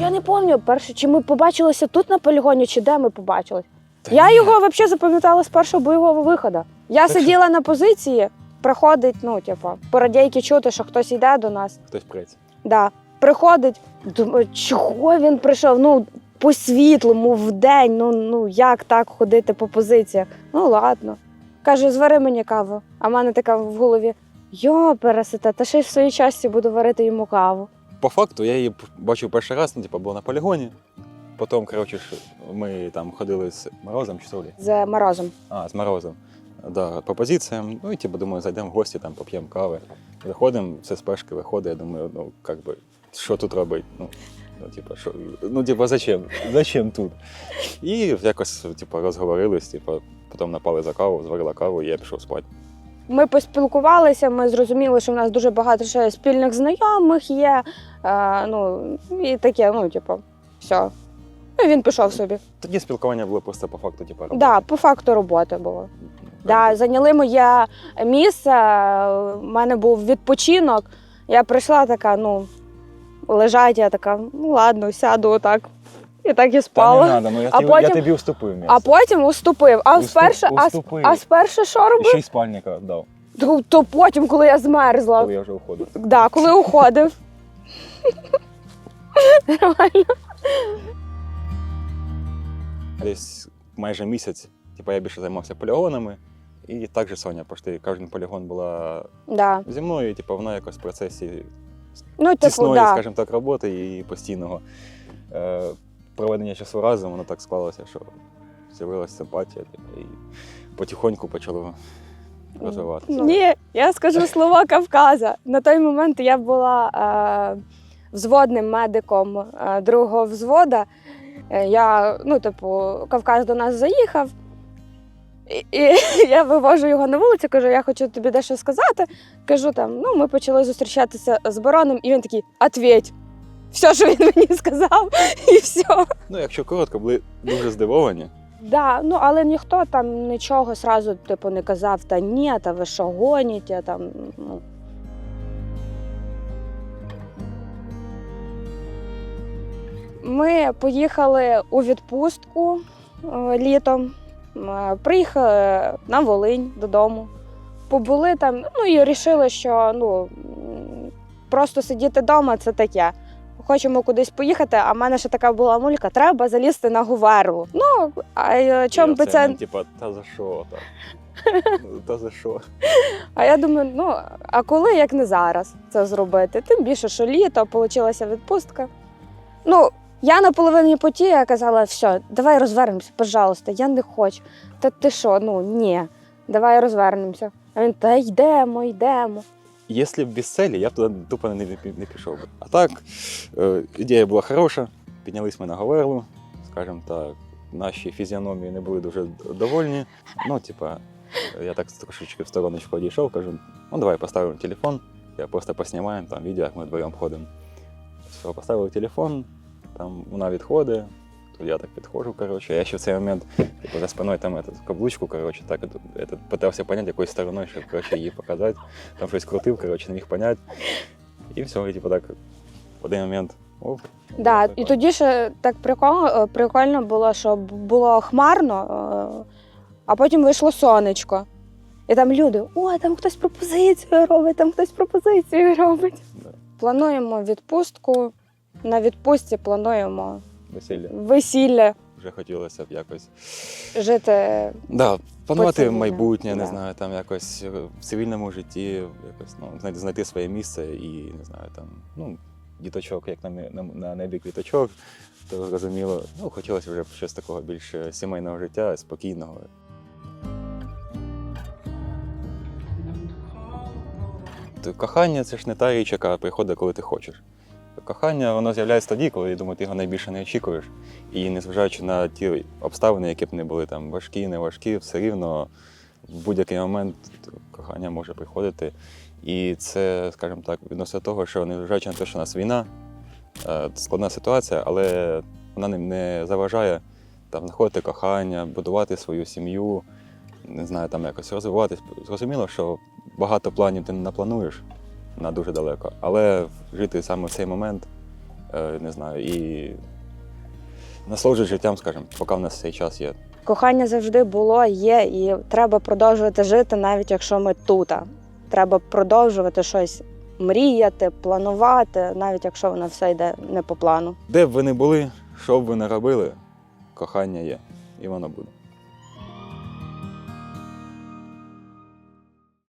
Я не пам'ятаю перше, чи ми побачилися тут на полігоні, чи де ми побачились. Та Я ні. його взагалі запам'ятала з першого бойового виходу. Я Так сиділа на позиції, приходить, ну, типу, по радійки чути, що хтось йде до нас. Хтось преться. Да. Приходить, думаю, чого він прийшов? Ну, по світлому, в день, ну, ну як так ходити по позиціях? Ну, ладно. Каже, звари мені каву. А в мене така в голові: йо, пересете, та ще й в своїй часті буду варити йому каву. По факту я її бачив перший раз, ну, типу, була на полігоні. Потім, коротше, ми там ходили з Морозом чи Солі. З морозом. А, з Морозом. Да, по позиціям. Ну і типу, думаю, зайдемо в гості, там поп'ємо кави. Заходимо, все з пешки виходить. Я думаю, ну як би, що тут робить? Ну, ну типу, що, ну, типу, зачем? Зачем тут? І якось, типу, розговорились, типу, потім напали за каву, зварила каву, і я пішов спати. Ми поспілкувалися, ми зрозуміли, що в нас дуже багато ще спільних знайомих є. Е, ну, і таке, ну, типу, все. Ну, він пішов собі. Тоді спілкування було просто по факту, типу, роботи. Да, по факту роботи було. Да, зайняли моє місце. У мене був відпочинок. Я прийшла така, ну, лежать, я така, ну ладно, сяду отак. І так і Та не спала. надо, ну я, А тобі, я потім- тобі уступив місце. А потім уступив. А Уступ- спершу, уступив. а спершу що І ще й спальника дав, То, то потім, коли я змерзла. коли я вже уходив. Да, коли уходив. Нормально. Десь майже місяць, типу, я більше займався полігонами. І так же Соня почти кожен полігон була Да. зі мною, і типу, вона якось в процесі Ну, типу, тісної, да. скажімо так, роботи і постійного е, проведення часу разом, воно так склалося, що з'явилася симпатія, типу, і потихоньку почало розвиватися. Ні, я скажу слова Кавказа. На той момент я була е, взводним медиком е, другого взвода. Е, Я, ну, типу, Кавказ до нас заїхав. І, і я вивожу його на вулицю, кажу, я хочу тобі дещо сказати. Кажу там, ну, ми почали зустрічатися з бароном, і він такий, ответь. Все, що він мені сказав, і все. Ну, якщо коротко, були дуже здивовані. Да, ну але ніхто там нічого сразу типу не казав, та ні, та ви що гоніте, там, ну. Ми поїхали у відпустку е, літом, е, приїхали на Волинь додому. Побули там, ну і вирішили, що ну, м, просто сидіти вдома це таке. Хочемо кудись поїхати, а в мене ще така була мулька, треба залізти на Гуверлу. Ну, а е, чому би це Типа, та за що так? Та за що? А я думаю, ну а коли як не зараз це зробити? Тим більше, що літо, получилася відпустка. Ну, я на половині путі я казала, все, давай розвернемося, пожалуйста, я не хочу. Та ти що, ну ні, давай розвернемося. А він, та йдемо, йдемо. Якщо б без цілі, я б туди тупо не, не, пішов би. А так, ідея була хороша, піднялись ми на Говерлу, скажімо так, наші фізіономії не були дуже довольні. Ну, типа, я так трошечки в стороночку одійшов, кажу, ну давай поставимо телефон, я просто поснімаємо там відео, як ми вдвоєм ходимо. Все, поставили телефон, там вона відходить, я так підходжу, коротше. Я ще в цей момент типу, за спиною там этот, каблучку, коротше, так этот, питався поняти, якою стороною, щоб коротше, її показати. Там щось крутив, коротше, не міг поняти. І все, і типу так в один момент. Оп, Да, і тоді ще так прикольно, прикольно було, що було хмарно, е, а потім вийшло сонечко. І там люди: о, там хтось пропозицію робить, там хтось пропозицію робить. Да, Плануємо відпустку. На відпустці плануємо весілля. весілля, Вже хотілося б якось. жити. Да, планувати майбутнє, не да. знаю, там якось е, в цивільному житті, якось ну, знайти, своє місце і не знаю, там, ну, діточок, як на, на, на небі квіточок, то зрозуміло. Ну, хотілося вже щось такого більш сімейного життя, спокійного. То Кохання це ж не та річ, яка приходить, коли ти хочеш. Кохання воно з'являється тоді, коли думаю, ти його найбільше не очікуєш. І незважаючи на ті обставини, які б не були там важкі, не важкі, все рівно в будь-який момент кохання може приходити. І це, скажімо так, відносно того, що незважаючи на те, що у нас війна, е, складна ситуація, але вона не, заважає там знаходити кохання, будувати свою сім'ю, не знаю, там якось розвиватись. Зрозуміло, що багато планів ти не наплануєш на дуже далеко, але жити саме в цей момент е, не знаю, і насолоджуюсь життям, скажімо, поки в нас цей час є. Кохання завжди було, є, і треба продовжувати жити, навіть якщо ми тут. Треба продовжувати щось мріяти, планувати, навіть якщо воно все йде не по плану. Де б ви не були, що б ви не робили, кохання є, і воно буде.